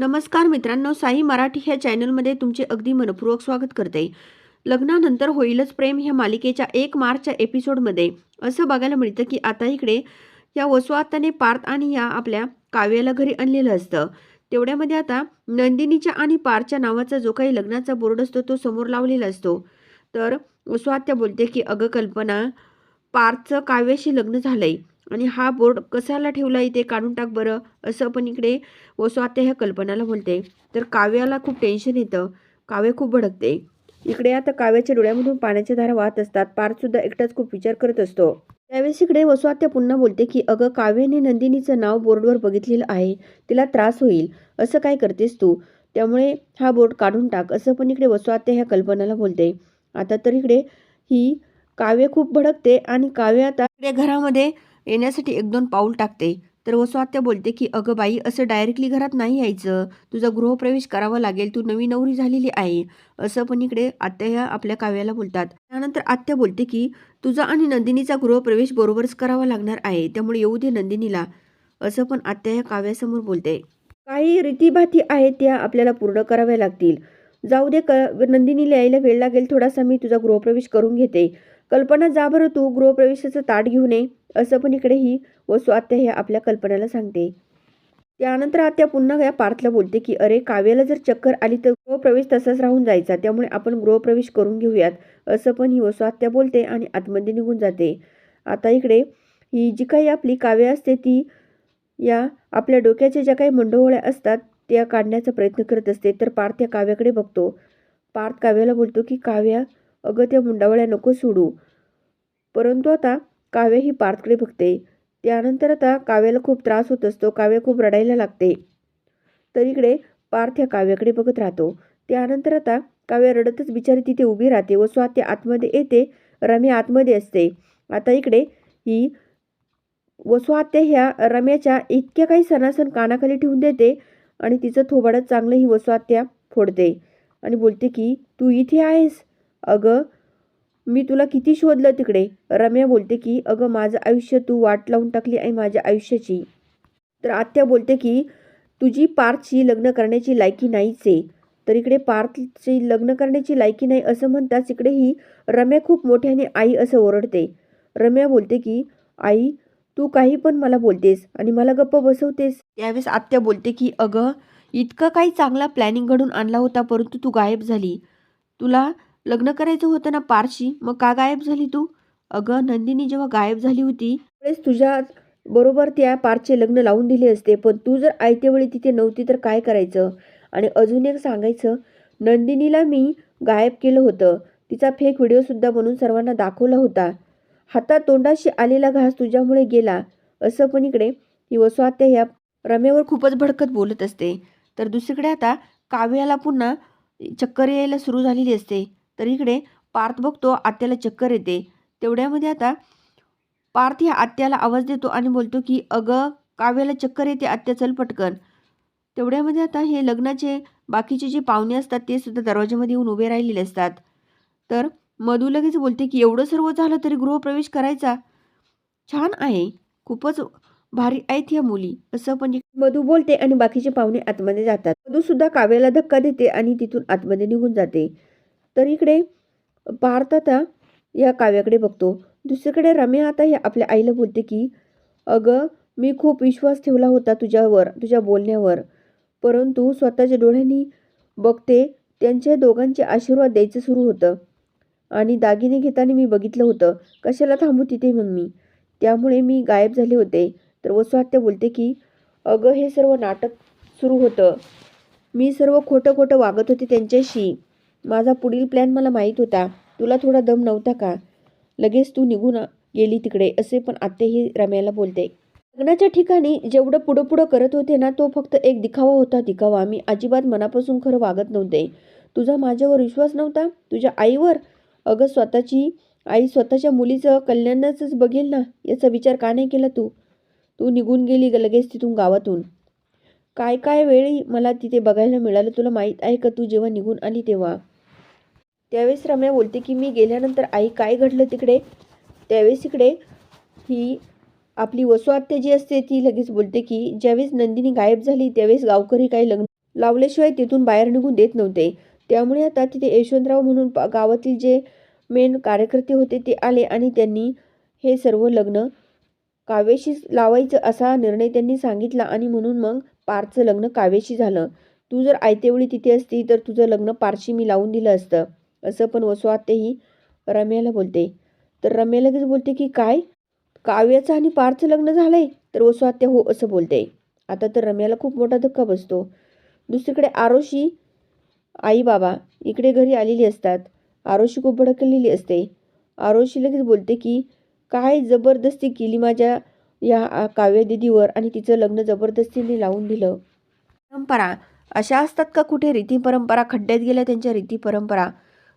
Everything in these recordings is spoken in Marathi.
नमस्कार मित्रांनो साई मराठी ह्या चॅनलमध्ये तुमचे अगदी मनपूर्वक स्वागत करते. लग्नानंतर होईलच प्रेम ह्या मालिकेच्या एक मार्चच्या एपिसोडमध्ये. असं बघायला मिळतं की आता इकडे या वसुआत्ताने पार्थ आणि या आपल्या काव्याला घरी आणलेलं असतं. तेवढ्यामध्ये आता नंदिनीच्या आणि पारच्या नावाचा जो काही लग्नाचा बोर्ड असतो तो समोर लावलेला असतो. तर वसुआत्या बोलते की अगं कल्पना पार्थचं काव्याशी लग्न झालंय. आणि हा बोर्ड कशाला ठेवला इथे? काढून टाक बरं. असं पण इकडे वसुआत्या ह्या कल्पनाला बोलते. तर काव्याला खूप टेन्शन येतं. काव्य खूप भडकते. इकडे आता काव्याच्या डोळ्यामधून पाण्याच्या धारा वाहत असतात. पार्थसुद्धा एकटाच खूप विचार करत असतो. त्यावेळेस इकडे वसुआत्या पुन्हा बोलते की अगं काव्याने नंदिनीचं नाव बोर्डवर बघितलेलं आहे. तिला त्रास होईल. असं काय करतेस तू? त्यामुळे हा बोर्ड काढून टाक. असं पण इकडे वसुआत्या ह्या कल्पनाला बोलते. आता तर इकडे ही काव्य खूप भडकते आणि काव्य आता इकडे घरामध्ये येण्यासाठी एक दोन पाऊल टाकते. तर वसुआत्या बोलते की अगं बाई असं डायरेक्टली घरात नाही यायचं. तुझा गृहप्रवेश करावा लागेल. तू नवी नवरी झालेली आहे. असं पण इकडे आत्या ह्या आपल्या काव्याला बोलतात. त्यानंतर आत्या बोलते की तुझा आणि नंदिनीचा गृहप्रवेश बरोबरच करावा लागणार आहे. त्यामुळे येऊ दे नंदिनीला. असं पण आत्या ह्या काव्यासमोर बोलते. काही रीतीभाती आहेत त्या आपल्याला पूर्ण कराव्या लागतील. जाऊ दे क नंदिनीला यायला वेळ लागेल. थोडासा मी तुझा गृहप्रवेश करून घेते. कल्पना जा बरं तू गृहप्रवेशाचं ताट घेऊन ये. असं पण इकडे ही वसू आत्या ह्या आपल्या कल्पनाला सांगते. त्यानंतर आत्या पुन्हा या पार्थला बोलते की अरे काव्याला जर चक्कर आली तर गृहप्रवेश तसाच राहून जायचा. त्यामुळे आपण गृहप्रवेश करून घेऊयात. असं पण ही वसू आत्या बोलते आणि आतमध्ये निघून जाते. आता इकडे ही जी काही आपली काव्य असते ती या आपल्या डोक्याच्या ज्या काही मंडोवळ्या असतात त्या काढण्याचा प्रयत्न करत असते. तर पार्थ या काव्याकडे बघतो. पार्थ काव्याला बोलतो की काव्या अगं त्या मुंडावळ्या नको सोडू. परंतु आता काव्य ही पार्थकडे बघते त्यानंतर आता काव्याला खूप त्रास होत असतो. काव्य खूप रडायला लागते. तर इकडे पार्थ ह्या काव्याकडे बघत राहतो. त्यानंतर आता काव्य रडतच बिचारी तिथे उभी राहते व स्वाती आतमध्ये येते. रम्या आतमध्ये असते. आता इकडे ही वसुआत्या ह्या रम्याच्या इतक्या काही सणासण कानाखाली ठेवून देते आणि तिचं थोबाडत चांगलं ही वसुआत्या फोडते आणि बोलते की तू इथे आहेस? अगं मी तुला किती शोधलं तिकडे? रम्या बोलते की अगं माझं आयुष्य तू वाट लावून टाकली आहे माझ्या आयुष्याची. तर आत्या बोलते की तुझी पार्थशी लग्न करण्याची लायकी नाहीच आहे. तर इकडे पार्थची लग्न करण्याची लायकी नाही असं म्हणताच इकडे ही रम्या खूप मोठ्याने आई असं ओरडते. रम्या बोलते की आई तू काही पण मला बोलतेस आणि मला गप्प बसवतेस. त्यावेळेस आत्या बोलते की अगं इतकं काही चांगला प्लॅनिंग घडून आणला होता परंतु तू गायब झाली. तुला लग्न करायचं होतं ना पारशी? मग का गायब झाली तू? अगं नंदिनी जेव्हा गायब झाली होती त्यावेळेस तुझ्या बरोबर त्या पारचे लग्न लावून दिले असते पण तू जर आयत्यावेळी तिथे नव्हती तर काय करायचं? आणि अजून एक सांगायचं नंदिनीला मी गायब केलं होतं. तिचा फेक व्हिडिओसुद्धा बनवून सर्वांना दाखवला होता. हातात तोंडाशी आलेला घास तुझ्यामुळे गेला. असं पण इकडे ही वसुआत्या ह्या रमेवर खूपच भडकत बोलत असते. तर दुसरीकडे आता काव्याला पुन्हा चक्कर यायला सुरू झालेली असते. तर इकडे पार्थ बघतो आत्याला चक्कर येते. तेवढ्यामध्ये आता पार्थ ह्या आत्याला आवाज देतो आणि बोलतो की अगं काव्याला चक्कर येते आत्या चल पटकन. तेवढ्यामध्ये आता हे लग्नाचे बाकीचे जे पाहुणे असतात ते सुद्धा दरवाज्यामध्ये येऊन उभे राहिलेले असतात. तर मधू लगेच बोलते की एवढं सर्व झालं तरी गृहप्रवेश करायचा. छान आहे. खूपच भारी आहेत ह्या मुली. असं पण मधू बोलते आणि बाकीचे पाहुणे आतमध्ये जातात. मधू सुद्धा काव्याला धक्का देते आणि तिथून आतमध्ये निघून जाते. तर इकडे पार्थ आता या काव्याकडे बघतो. दुसरीकडे रम्या आता हे आपल्या आईला बोलते की अगं मी खूप विश्वास ठेवला होता तुझ्यावर तुझ्या बोलण्यावर. परंतु स्वतःच्या डोळ्यांनी बघते त्यांच्या दोघांचे आशीर्वाद द्यायचं सुरू होतं. आणि दागिने घेताना मी बघितलं होतं. कशाला थांबू तिथे मग मी त्यामुळे मी गायब झाले होते. तर वसुआत्या बोलते की अगं हे सर्व नाटक सुरू होतं. मी सर्व खोटं खोटं वागत होते त्यांच्याशी. माझा पुढील प्लॅन मला माहीत होता. तुला थोडा दम नव्हता का? लगेच तू निघून गेली तिकडे असे पण आत्तेही रम्याला बोलते. लग्नाच्या ठिकाणी जेवढं पुढं पुढं करत होते ना तो फक्त एक दिखावा होता दिखावा. मी अजिबात मनापासून खरं वागत नव्हते. तुझा माझ्यावर विश्वास नव्हता? तुझ्या आईवर? अगं स्वतःची आई स्वतःच्या मुलीचं कल्याणाचंच बघेल ना याचा विचार का नाही केला तू? तू निघून गेली लगेच तिथून गावातून. काय काय वेळी मला तिथे बघायला मिळालं तुला माहीत आहे का तू जेव्हा निघून आली तेव्हा? त्यावेळेस रम्या बोलते की मी गेल्यानंतर आई काय घडलं तिकडे? त्यावेळेस इकडे ही आपली वसुआत्या जी असते ती लगेच बोलते की ज्यावेळेस नंदिनी गायब झाली त्यावेळेस गावकरी काही लग्न लावल्याशिवाय तिथून बाहेर निघून देत नव्हते. त्यामुळे आता तिथे यशवंतराव म्हणून गावातील जे मेन कार्यकर्ते होते ते आले आणि त्यांनी हे सर्व लग्न काव्याशी लावायचं असा निर्णय त्यांनी सांगितला आणि म्हणून मग पारचं लग्न काव्याशी झालं. तू जर आयतेवेळी तिथे असती तर तुझं लग्न पारशी मी लावून दिलं असतं. असं पण वसुआत्याही रम्याला बोलते. तर रम्या लगेच बोलते की काय? काव्याचं आणि पारचं लग्न झालंय? तर वसुआत्या हो असं बोलते. आता तर रम्याला खूप मोठा धक्का बसतो. दुसरीकडे आरोशी आई बाबा इकडे घरी आलेली असतात. आरोशी खूप भडकलेली असते. आरोशी लगेच बोलते की काय जबरदस्ती केली माझ्या या काव्य दिदीवर आणि तिचं लग्न जबरदस्तीने लावून दिलं. परंपरा. अशा असतात का कुठे रीती परंपरा खड्ड्यात गेल्या त्यांच्या रीती परंपरा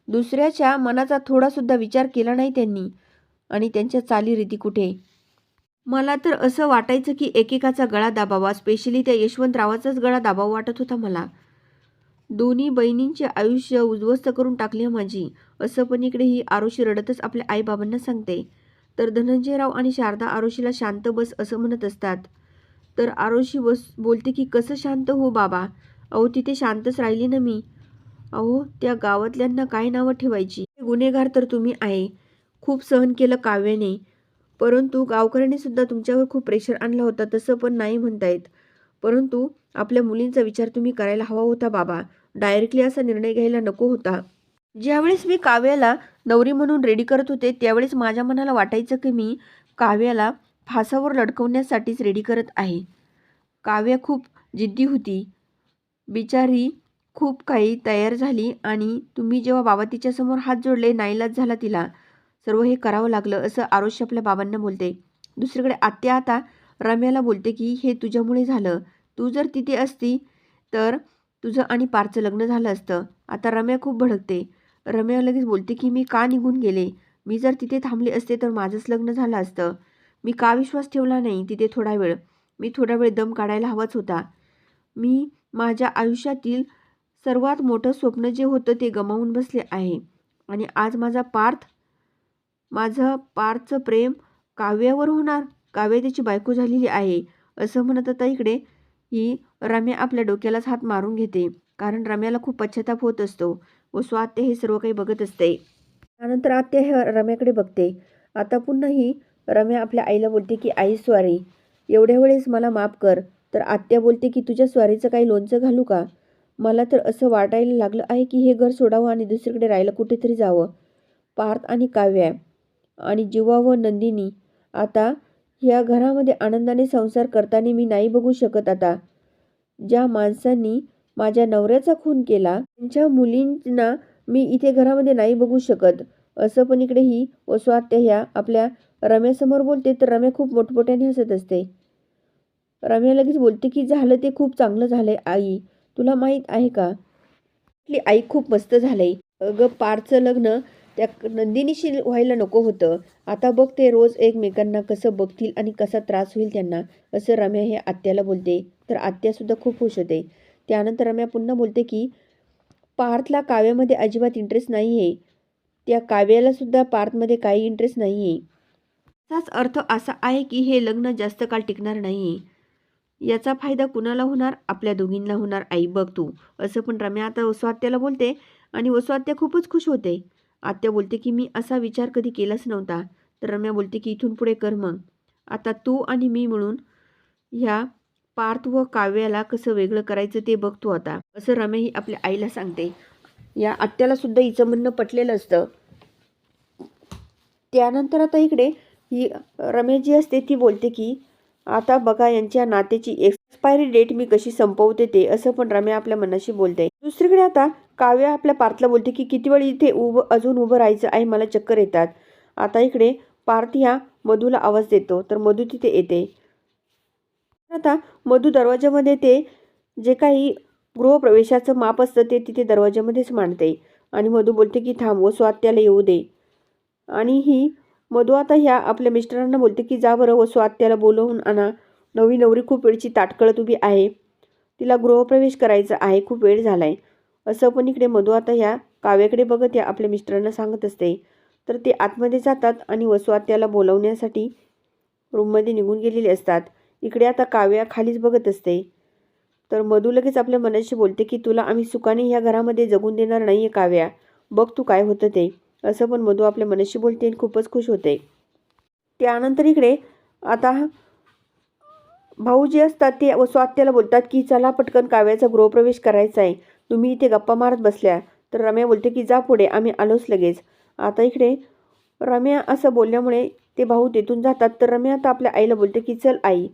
दुसऱ्याच्या मनाचा थोडासुद्धा विचार केला नाही त्यांनी. आणि त्यांच्या चालीरीती कुठे? मला तर असं वाटायचं की एकेकाचा गळा दाबावा स्पेशली त्या यशवंतरावाचाच गळा दाबावा वाटत होता मला. दोन्ही बहिणींचे आयुष्य उद्ध्वस्त करून टाकले माझी. असं पण इकडे ही आरोशी रडतच आपल्या आईबाबांना सांगते. तर धनंजयराव आणि शारदा आरोशीला शांत बस असं म्हणत असतात. तर आरोशी बस बोलते की कसं शांत हो बाबा? अहो तिथे शांतच राहिली ना मी. अहो त्या गावातल्यांना काय नावं ठेवायची? गुन्हेगार तर तुम्ही आहे. खूप सहन केलं काव्याने. परंतु गावकऱ्यांनी सुद्धा तुमच्यावर खूप प्रेशर आणला होता तसं पण नाही म्हणतायत. परंतु आपल्या मुलींचा विचार तुम्ही करायला हवा होता बाबा. डायरेक्टली असा निर्णय घ्यायला नको होता. ज्यावेळेस मी काव्याला नवरी म्हणून रेडी करत होते त्यावेळेस माझ्या मनाला वाटायचं की मी काव्याला फासावर लटकवण्यासाठीच रेडी करत आहे. काव्या खूप जिद्दी होती. बिचारी खूप काही तयार झाली आणि तुम्ही जेव्हा बाबा तिच्यासमोर हात जोडले नाईलाज झाला तिला. सर्व हे करावं लागलं असं आरोश आपल्या बाबांना बोलते. दुसरीकडे आत्या आता रम्याला बोलते की हे तुझ्यामुळे झालं. तू जर तिथे असती तर तुझं आणि पारचं लग्न झालं असतं. आता रम्या खूप भडकते. रम्या लगेच बोलते की मी का निघून गेले? मी जर तिथे थांबले असते तर माझंच लग्न झालं असतं. मी का विश्वास ठेवला नाही तिथे थोडा वेळ? मी थोडा वेळ दम काढायला हवाच होता. मी माझ्या आयुष्यातील सर्वात मोठं स्वप्न जे होतं ते गमावून बसले आहे. आणि आज माझा पार्थ माझं पार्थचं प्रेम काव्यावर होणार? काव्या त्याची बायको झालेली आहे. असं म्हणत आता इकडे ही रम्या आपल्या डोक्यालाच हात मारून घेते. कारण रम्याला खूप पश्चाताप होत असतो व स्वात्य हे सर्व काही बघत असते. त्यानंतर आत्या हे रम्याकडे बघते. आता पुन्हा ही रम्या आपल्या आईला बोलते की आई स्वारी एवढ्या वेळेस मला माफ कर तर आत्या बोलते की तुझ्या स्वारीचं काही लोणचं घालू का? मला तर असं वाटायला लागलं आहे की हे घर सोडावं आणि दुसरीकडे राहायला कुठेतरी जावं. पार्थ आणि काव्या आणि जीवा व नंदिनी आता ह्या घरामध्ये आनंदाने संसार करताना मी नाही बघू शकत आता. ज्या माणसांनी माझ्या नवऱ्याचा खून केला. त्यांच्या मुलींना मी इथे घरामध्ये नाही बघू शकत. असं पण इकडे ही वसुआत्या ह्या आपल्या रम्यासमोर बोलते तर रम्या खूप मोठमोठ्याने हसत असते. रम्या लगेच बोलते की झालं ते खूप चांगलं झालंय आई. तुला माहीत आहे का? आपली आई खूप मस्त झालंय. अगं पारचं लग्न त्या नंदिनीशी व्हायला नको होतं. आता बघ ते रोज एकमेकांना कसं बघतील आणि कसा त्रास होईल त्यांना असं रम्या हे आत्याला बोलते. तर आत्यासुद्धा खूप खुश होते. त्यानंतर रम्या पुन्हा बोलते की पार्थला काव्यामध्ये अजिबात इंटरेस्ट नाही आहे त्या काव्याला सुद्धा पार्थमध्ये काही इंटरेस्ट नाही आहे याचाच अर्थ असा आहे की हे लग्न जास्त काळ टिकणार नाही आहे याचा फायदा कुणाला होणार? आपल्या दोघींना होणार. आई बघ तू. असं पण रम्या आता वसुआत्याला बोलते आणि वसुआत्या खूपच खुश होते. आत्या बोलते की मी असा विचार कधी केलाच नव्हता. तर रम्या बोलते की इथून पुढे कर मग. आता तू आणि मी म्हणून ह्या पार्थ व काव्याला कसं वेगळं करायचं ते बघतो आता. असं रम्या ही आपल्या आईला सांगते. या आत्याला सुद्धा हिचं म्हणणं पटलेलं असतं. त्यानंतर आता इकडे ही रमेश जी असते ती बोलते की आता बघा यांच्या नात्याची एक्सपायरी डेट मी कशी संपवते ते असं पण रम्या आपल्या मनाशी बोलते दुसरीकडे आता काव्या आपल्या पार्थला बोलते की किती वेळ इथे उभं अजून उभं राहायचं आहे मला चक्कर येतात. आता इकडे पार्थ ह्या मधूला आवाज देतो तर मधू तिथे येते. आता मधू दरवाज्यामध्ये ते जे काही गृहप्रवेशाचं माप असतं ते तिथे दरवाजामध्येच मांडते. आणि मधू बोलते की थांब व स्वात्याला येऊ दे. आणि ही मधू आता ह्या आपल्या मिस्टरांना बोलते की जा बरं व स्वात्याला बोलवून आणा. नवी नवरी खूप वेळची ताटकळत उभी आहे. तिला गृहप्रवेश करायचा आहे. खूप वेळ झाला आहे असं पण इकडे मधू आता ह्या काव्याकडे बघत या आपल्या मिस्टरांना सांगत असते. तर ते आतमध्ये जातात आणि वसुआत्याला बोलवण्यासाठी रूममध्ये निघून गेलेले असतात. इकडे आता काव्या खालीच बघत असते. तर मधू लगेच आपल्या मनाशी बोलते की तुला आम्ही सुखाने ह्या घरामध्ये जगून देणार नाही आहे काव्या. बघ तू काय होतं ते. असं पण मधू आपल्या मनाशी बोलते आणि खूपच खुश होते. त्यानंतर इकडे आता भाऊ जे असतात ते स्वात्याला बोलतात की चला पटकन काव्याचा गृहप्रवेश करायचा आहे. तुम्ही इथे गप्पा मारत बसल्या. तर रम्या बोलते की जा पुढे आम्ही आलोच लगेच. आता इकडे रम्या असं बोलल्यामुळे ते भाऊ तिथून जातात. तर रम्या आता आपल्या आईला बोलते की चल आई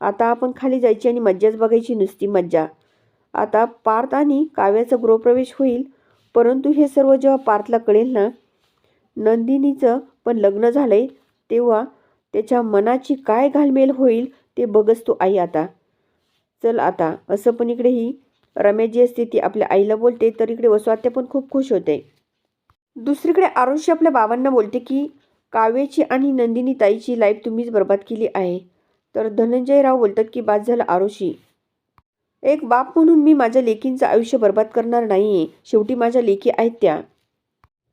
आता आपण खाली जायची आणि मज्जाच बघायची नुसती मज्जा. आता पार्थ आणि काव्याचा गृहप्रवेश होईल परंतु हे सर्व जेव्हा पार्थला कळेल ना नंदिनीचं पण लग्न झालंय तेव्हा त्याच्या मनाची काय घालमेल होईल ते बघच तू आई आता. चल आता असं पण इकडे ही रम्या जी असते ती आपल्या आईला बोलते तर इकडे वसवात्या पण खूप खुश होते. दुसरीकडे आरुषी आपल्या बाबांना बोलते की काव्याची आणि नंदिनी ताईची लाईफ तुम्हीच बर्बाद केली आहे. तर धनंजयराव बोलतात की बाद झालं आरोशी. एक बाप म्हणून मी माझ्या लेकींचं आयुष्य बर्बाद करणार नाही आहे शेवटी माझ्या लेकी आहेत त्या.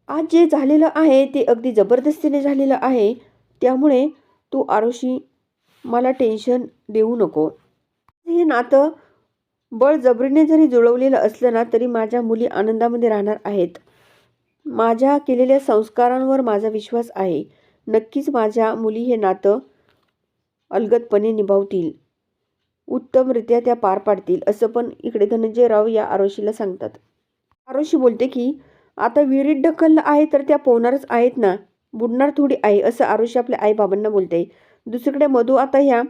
आज जे झालेलं आहे ते अगदी जबरदस्तीने झालेलं आहे. त्यामुळे तू आरोशी मला टेन्शन देऊ नको. हे नातं बळजबरीने जरी जुळवलेलं असलं ना तरी माझ्या मुली आनंदामध्ये राहणार आहेत. माझ्या केलेल्या संस्कारांवर माझा विश्वास आहे. नक्कीच माझ्या मुली हे नातं अलगदपणे निभावतील. उत्तमरित्या त्या पार पाडतील असं पण इकडे धनंजयराव या आरोशीला सांगतात. आरोशी बोलते की आता विहिरीत ढकललं आहे तर त्या पोहणारच आहेत ना. बुडणार थोडी आहे असं आरोशी आपल्या आईबाबांना बोलते. दुसरीकडे मधू आता ह्या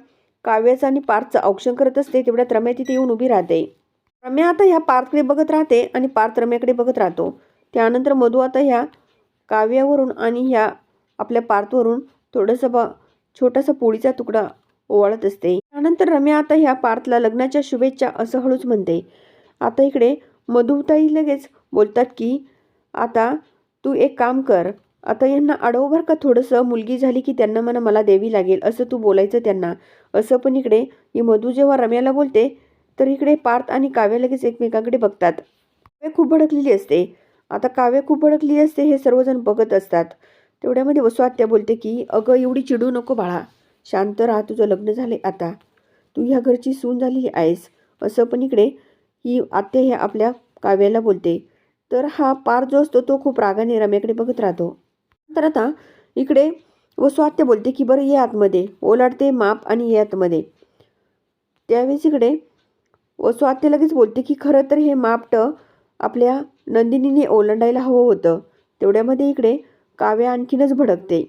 काव्याचं आणि पार्थचं औक्षण करत असते तेवढ्यात रम्या तिथे येऊन उभी राहते. रम्या आता ह्या पार्थकडे बघत राहते आणि पार्थ रम्याकडे बघत राहतो. त्यानंतर मधू आता ह्या काव्यावरून आणि ह्या आपल्या पार्थवरून थोडंसं ब छोटासा पोळीचा तुकडा ओवाळत असते. त्यानंतर रम्या आता ह्या पार्थला लग्नाच्या शुभेच्छा असं हळूच म्हणते. आता इकडे मधुताई लगेच बोलतात की आता तू एक काम कर. आता यांना अडवभर का थोडंसं? मुलगी झाली की त्यांना म्हणा मला द्यावी लागेल असं तू बोलायचं त्यांना. असं पण इकडे ही मधू जेव्हा रम्याला बोलते तर इकडे पार्थ आणि काव्य लगेच एकमेकांकडे बघतात. काव्य खूप भडकलेली असते. आता काव्य खूप भडकलेली असते हे सर्वजण बघत असतात. तेवढ्यामध्ये वसुआत्या बोलते की अगं एवढी चिडू नको बाळा. शांत राहा तुझं लग्न झाले आता. तू ह्या घरची सून झालेली आहेस. असं पण इकडे ही आत्या ह्या आपल्या काव्याला बोलते. तर हा पार जो असतो तो खूप रागाने रम्याकडे बघत राहतो. तर आता इकडे वसुआत्या बोलते की बरं ये आतमध्ये. ओलाडते माप आणि ये आतमध्ये. त्यावेळेस इकडे वसुआत्या लगेच बोलते की खरं तर हे मापटं आपल्या नंदिनीने ओलांडायला हवं होतं. तेवढ्यामध्ये इकडे काव्य आणखीनच भडकते.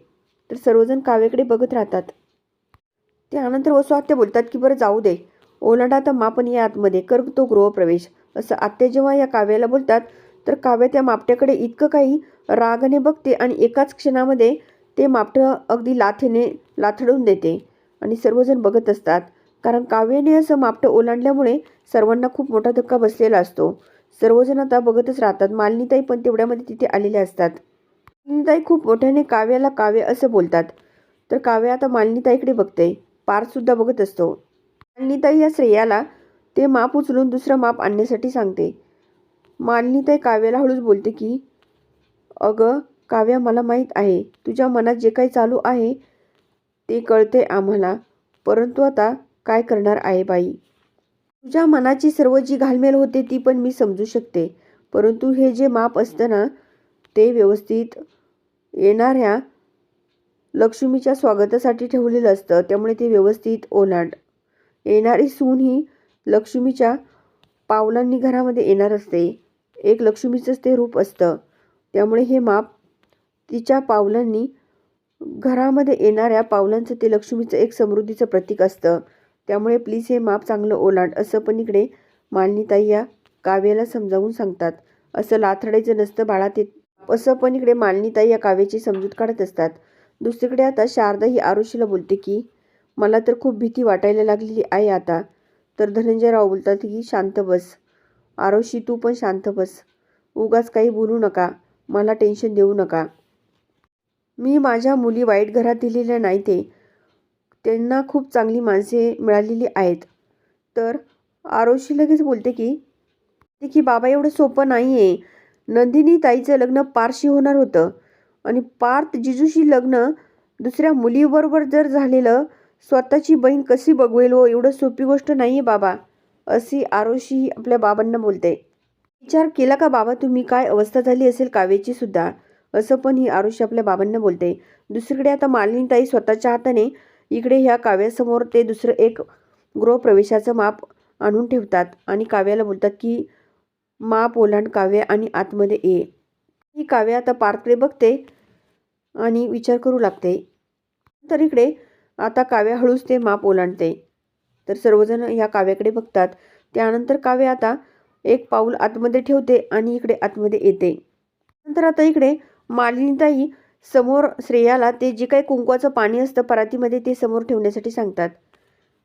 तर सर्वजण काव्याकडे बघत राहतात. त्यानंतर वसुआत्या बोलतात की बरं जाऊ दे. ओलांडा तर मापन या आतमध्ये. कर तो गृहप्रवेश. असं आत्या जेव्हा या काव्याला बोलतात तर काव्य त्या मापट्याकडे इतकं काही रागाने बघते आणि एकाच क्षणामध्ये ते मापटं अगदी लाथेने लाथडून देते आणि सर्वजण बघत असतात. कारण काव्याने असं मापटं ओलांडल्यामुळे सर्वांना खूप मोठा धक्का बसलेला असतो. सर्वजण आता बघतच राहतात. मालिनीताई पण तेवढ्यामध्ये तिथे आलेल्या असतात. मालिनीताई खूप मोठ्याने काव्याला काव्य असं बोलतात. तर काव्य आता मालिनीताईकडे बघते. पारसुद्धा बघत असतो. मालिनीताई या श्रेयाला ते माप उचलून दुसरं माप आणण्यासाठी सांगते. मालिनीताई काव्याला हळूच बोलते की अगं काव्या मला माहीत आहे. तुझ्या मनात जे काही चालू आहे ते कळते आम्हाला. परंतु आता काय करणार आहे बाई? तुझ्या मनाची सर्व जी घालमेल होते ती पण मी समजू शकते. परंतु हे जे माप असतं ना ते व्यवस्थित येणाऱ्या लक्ष्मीच्या स्वागतासाठी ठेवलेलं असतं. त्यामुळे ते व्यवस्थित ओलांड. येणारी सून ही लक्ष्मीच्या पावलांनी घरामध्ये येणार असते. एक लक्ष्मीचंच ते रूप असतं. त्यामुळे हे माप तिच्या पावलांनी घरामध्ये येणाऱ्या पावलांचं ते लक्ष्मीचं एक समृद्धीचं प्रतीक असतं. त्यामुळे प्लीज हे माप चांगलं ओलांड असं पण इकडे मालनीताई या काव्याला समजावून सांगतात. असं लाथडायचं नसतं बाळा ते असं पण इकडे मालनीताई या काव्याची समजूत काढत असतात. दुसरीकडे आता शारदा ही आरुषीला बोलते की मला तर खूप भीती वाटायला लागलेली आहे आता तर धनंजयराव बोलतात की शांत बस. आरुषी तू पण शांत बस. उगाच काही बोलू नका. मला टेन्शन देऊ नका. मी माझ्या मुली वाईट घरात दिलेल्या नाही ते. त्यांना खूप चांगली माणसे मिळालेली आहेत. तर आरोशी लगेच बोलते की ते की बाबा एवढं सोपं नाही आहे नंदिनी ताईचं लग्न पारशी होणार होतं. आणि पार्थ जिजूशी लग्न दुसऱ्या मुलीबरोबर जर झालेलं स्वतःची बहीण कशी बघवेल हो? एवढं सोपी गोष्ट नाही आहे बाबा अशी आरोशी ही आपल्या बाबांना बोलते. विचार केला का बाबा तुम्ही? काय अवस्था झाली असेल काव्याची सुद्धा? असं पण ही आरुषी आपल्या बाबांना बोलते. दुसरीकडे आता मालिनीताई स्वतःच्या हाताने इकडे ह्या काव्यासमोर ते दुसरं एक गृहप्रवेशाचं माप आणून ठेवतात. आणि काव्याला बोलतात की माप ओलांड काव्य आणि आतमध्ये ये ही काव्य आता पार्थकडे बघते आणि विचार करू लागते. तर इकडे आता काव्य हळूच ते माप ओलांडते तर सर्वजण ह्या काव्याकडे बघतात. त्यानंतर काव्य आता एक पाऊल आतमध्ये ठेवते आणि इकडे आतमध्ये येते. नंतर आता इकडे मालिनीताई समोर श्रेयाला ते जे काही कुंकवाचं पाणी असतं परातीमध्ये ते समोर ठेवण्यासाठी सांगतात.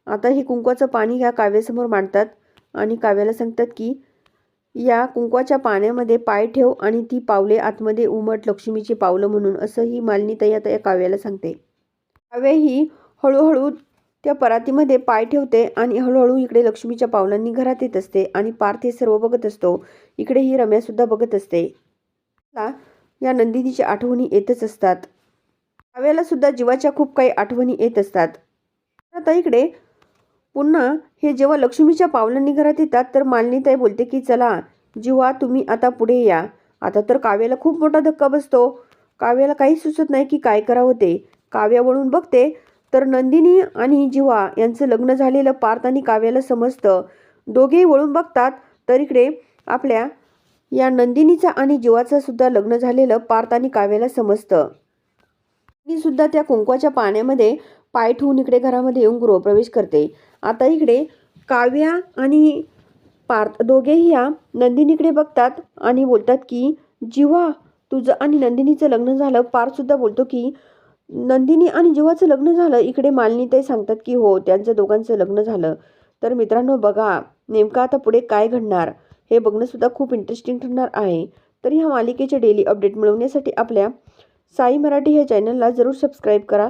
आता हे कुंकवाचं पाणी ह्या काव्यासमोर मांडतात आणि काव्याला सांगतात की या कुंकवाच्या पाण्यामध्ये पाय ठेव आणि ती पावले आतमध्ये उमट लक्ष्मीची पावलं म्हणून असं ही मालिनीताई तया या काव्याला सांगते. काव्य ही हळूहळू त्या परातीमध्ये पाय ठेवते आणि हळूहळू इकडे लक्ष्मीच्या पावलांनी घरात येत असते आणि पार्थ हे सर्व बघत असतो. इकडे ही रम्यासुद्धा बघत असते. या नंदिनीच्या आठवणी येतच असतात. काव्याला सुद्धा जीवाच्या खूप काही आठवणी येत असतात. आता इकडे पुन्हा हे जेव्हा लक्ष्मीच्या पावलांनी घरात येतात तर मालिनीताई बोलते की चला जिव्हा तुम्ही आता पुढे या. आता तर काव्याला खूप मोठा धक्का बसतो. काव्याला काही सुचत नाही की काय करावं ते. काव्या वळून बघते तर नंदिनी आणि जिव्हा यांचं लग्न झालेलं पार्थ आणि काव्याला समजतं. दोघेही वळून बघतात तर इकडे आपल्या या नंदिनीचा आणि जिवाचं सुद्धा लग्न झालेलं पार्थ आणि काव्याला समजतं. सुद्धा त्या कुंकवाच्या पाण्यामध्ये पाय ठेवून इकडे घरामध्ये येऊन गृहप्रवेश करते. आता इकडे काव्या आणि पार्थ दोघेही या नंदिनीकडे बघतात आणि बोलतात की जिवा तुझं आणि नंदिनीचं लग्न झालं पार्थसुद्धा बोलतो की नंदिनी आणि जिवाचं लग्न झालं इकडे मालिनीताई सांगतात की हो त्यांचं दोघांचं लग्न झालं. तर मित्रांनो बघा नेमकं आता पुढे काय घडणार हे बघणंसुद्धा खूप इंटरेस्टिंग ठरणार आहे. तर ह्या मालिकेचे डेली अपडेट मिळवण्यासाठी आपल्या साई मराठी ह्या चॅनलला जरूर सबस्क्राईब करा.